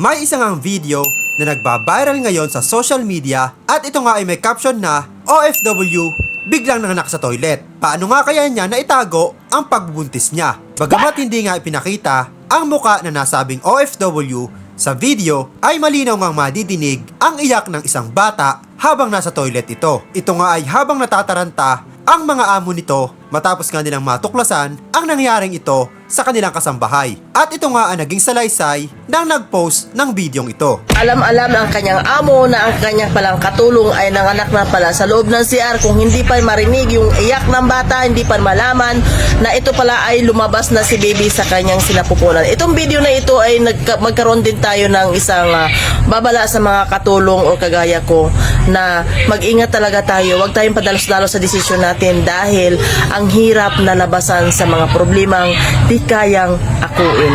May isang ang video na nagba-viral ngayon sa social media at ito nga ay may caption na OFW biglang nanganak sa toilet. Paano nga kaya niya na itago ang pagbubuntis niya? Bagamat hindi nga ipinakita ang muka na nasabing OFW sa video ay malinaw ngang madidinig ang iyak ng isang bata habang nasa toilet ito. Ito nga ay habang natataranta ang mga amo nito matapos nga nilang matuklasan ang nangyaring ito sa kanilang kasambahay. At ito nga ang naging salaysay ng nag-post ng bidyong ito. Alam-alam ng kanyang amo na ang kanyang palang katulong ay nanganak na pala sa loob ng CR kung hindi pa marinig yung iyak ng bata, hindi pa malaman na ito pala ay lumabas na si baby sa kanyang sinapupunan. Itong video na ito ay nagka- magkaroon din tayo ng isang ah, babala sa mga katulong o kagaya ko na mag-ingat talaga tayo. Huwag tayong padalos-dalos sa desisyon natin dahil ang hirap na labasan sa mga problemang di kayang akuin.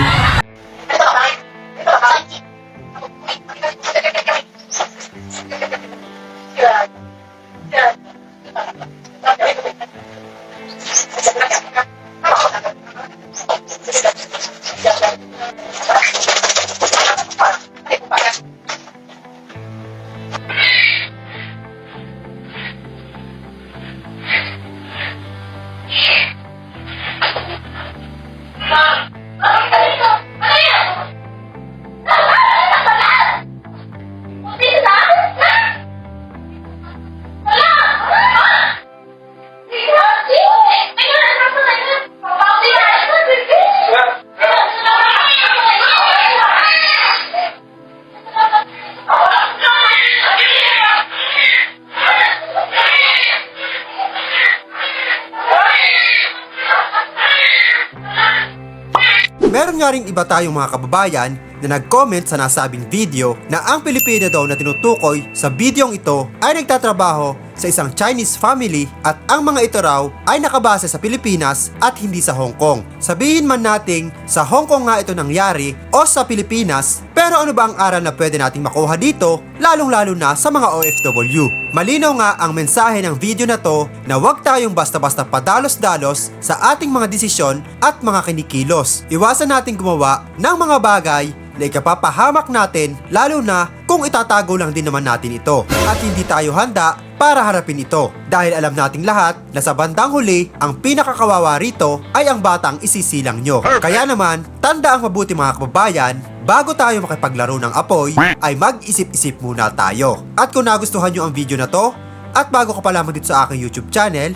Meron nga rin iba tayong mga kababayan na nag-comment sa nasabing video na ang Pilipina daw na tinutukoy sa bidyong ito ay nagtatrabaho sa isang Chinese family at ang mga ito raw ay nakabase sa Pilipinas at hindi sa Hong Kong. Sabihin man nating sa Hong Kong nga ito nangyari o sa Pilipinas, pero ano ba ang aral na pwede nating makuha dito, lalong-lalo na sa mga OFW? Malinaw nga ang mensahe ng video na to na huwag tayong basta-basta padalos-dalos sa ating mga desisyon at mga kinikilos. Iwasan natin gumawa ng mga bagay na ikapapahamak natin lalo na kung itatago lang din naman natin ito at hindi tayo handa para harapin ito dahil alam nating lahat na sa bandang huli ang pinakakawawa rito ay ang batang isisilang nyo. Kaya naman, tanda ang mabuti mga kababayan bago tayo makipaglaro ng apoy ay mag-isip-isip muna tayo. At kung nagustuhan nyo ang video na to at bago ka pa lamang dito sa aking YouTube channel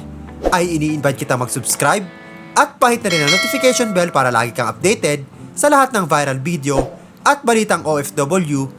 ay ini-invite kita mag-subscribe at pahit na rin ang notification bell para lagi kang updated sa lahat ng viral video at balitang OFW